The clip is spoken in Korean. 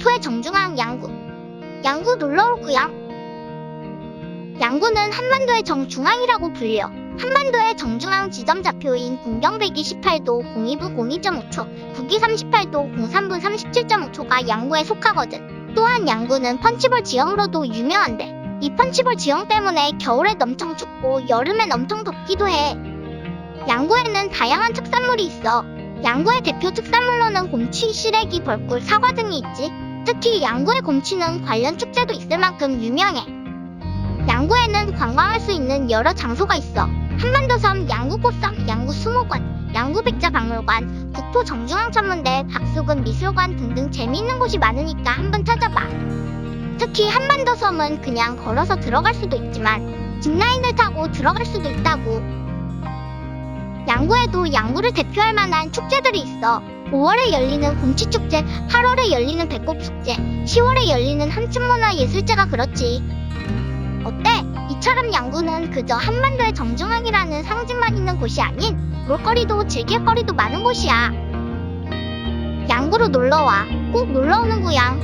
국토의 정중앙 양구. 양구 놀러올구요. 양구는 한반도의 정중앙이라고 불려. 한반도의 정중앙 지점 좌표인 군경 128도 02분 02.5초, 북위 38도 03분 37.5초가 양구에 속하거든. 또한 양구는 펀치볼 지형으로도 유명한데, 이 펀치볼 지형 때문에 겨울엔 엄청 춥고 여름엔 엄청 덥기도 해. 양구에는 다양한 특산물이 있어. 양구의 대표 특산물로는 곰치, 시래기, 벌꿀, 사과 등이 있지. 특히 양구의 곰치는 관련 축제도 있을 만큼 유명해. 양구에는 관광할 수 있는 여러 장소가 있어. 한반도섬, 양구꽃섬, 양구수목원, 양구백자박물관, 국토 정중앙천문대, 박수근 미술관 등등 재미있는 곳이 많으니까 한번 찾아봐. 특히 한반도섬은 그냥 걸어서 들어갈 수도 있지만 짚라인을 타고 들어갈 수도 있다고. 양구에도 양구를 대표할 만한 축제들이 있어. 5월에 열리는 곰치축제, 8월에 열리는 배꼽축제, 10월에 열리는 한춘문화예술제가 그렇지. 어때? 이처럼 양구는 그저 한반도의 정중앙이라는 상징만 있는 곳이 아닌 볼거리도 즐길 거리도 많은 곳이야. 양구로 놀러와. 꼭 놀러오는 구양.